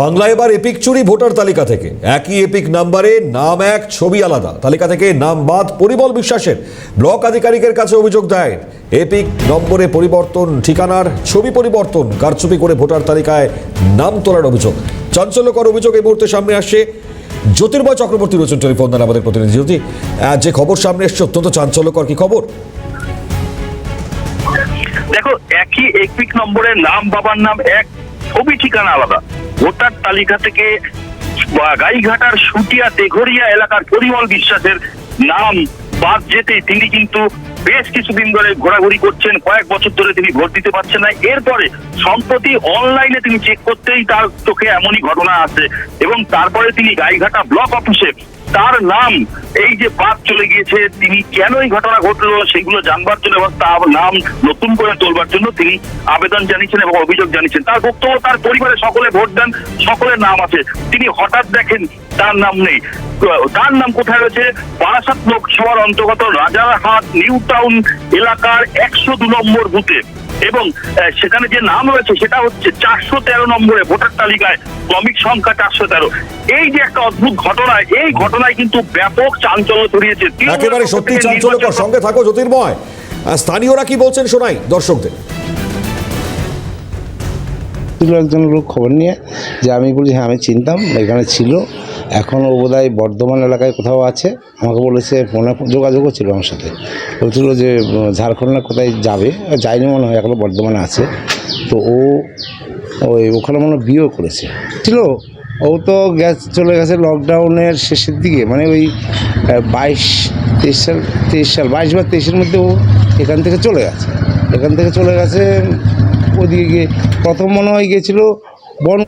বাংলা এবার এপিক চুরি ভোটার তালিকা থেকে। একই এপিক নাম্বারে নাম এক, ছবি আলাদা। তালিকা থেকে নাম বাদ পরিমল বিশ্বাসের। ব্লক আধিকারিকের কাছে অভিযোগ দেয় এপিক নম্বরে পরিবর্তন, ঠিকানার ছবি পরিবর্তন, কারচুপি করে ভোটার তালিকায় নাম তোলার অভিযোগ। চাঞ্চল্যকর অভিযোগ এই মুহূর্তে সামনে আসছে জ্যোতির্ময় চক্রবর্তী রয়েছেন টেলিফোন দেন আমাদের প্রতিনিধি। জ্যোতি যে খবর সামনে এসছে অত্যন্ত চাঞ্চল্যকর কি খবর? দেখো, একই এপিক নম্বরের নাম, বাবার নাম এক ছবি ঠিকানা আলাদা। ভোটার তালিকা থেকে গাইঘাটার সুটিয়া তেঘরিয়া এলাকার পরিমল বিশ্বাসের নাম বাদ যেতে তিনি কিন্তু বেশ কিছুদিন ধরে ঘোরাঘুরি করছেন। কয়েক বছর ধরে তিনি ভোট দিতে পারছেন না। এরপরে সম্প্রতি অনলাইনে তিনি চেক করতেই তার চোখে এমনই ঘটনা আছে এবং তারপরে তিনি গাইঘাটা ব্লক অফিসে তার নাম, এই যে বাদ চলে গিয়েছে, তিনি কেন এই ঘটনা ঘটলো, সেগুলো জানবার জন্য এবং তার নাম নতুন করে তোলবার জন্য তিনি আবেদন জানিয়েছেন এবং অভিযোগ জানিয়েছেন। তার বক্তব্য, তার পরিবারে সকলে ভোট দেন সকলের নাম আছে। তিনি হঠাৎ দেখেন তার নাম নেই। তার নাম কোথায় রয়েছে? বারাসাত লোকসভার অন্তর্গত রাজারহাট, নিউ টাউন এলাকার একশো দু নম্বর বুথে। এবং সেখানে যে নাম রয়েছে সেটা হচ্ছে চারশো তেরো নম্বরে ভোটার তালিকায় ক্রমিক সংখ্যা চারশো তেরো। এই যে একটা অদ্ভুত ঘটনা এই ঘটনায় কিন্তু ব্যাপক চাঞ্চল্য ছড়িয়েছে। একেবারে সত্যি চাঞ্চল্যকর সঙ্গে থাকো জ্যোতির্ময়। স্থানীয়রা কি বলছেন শোনাই দর্শকদের। ছিল একজন লোক খবর নিয়ে যে আমি বলি হ্যাঁ আমি চিনতাম এখানে ছিল। এখন ও বোধহয় বর্ধমান এলাকায় কোথাও আছে। আমাকে বলেছে, ফোনে যোগাযোগও ছিল আমার সাথে। বলছিল যে, ঝাড়খণ্ড না কোথায় যাবে? যায়নি মনে হয়, এখনও বর্ধমানে আছে। তো ও ওই ওখানে মনে হয় বিয়েও করেছে। ছিল। ও তো গ্যাস চলে গেছে লকডাউনের শেষের দিকে। মানে ওই বাইশ, তেইশ সাল তেইশ সাল, বাইশ বা তেইশের মধ্যে ও এখান থেকে চলে গেছে। এখান থেকে চলে গেছে, ওদিকে গিয়ে প্রথম মনে হয় গিয়েছিল বন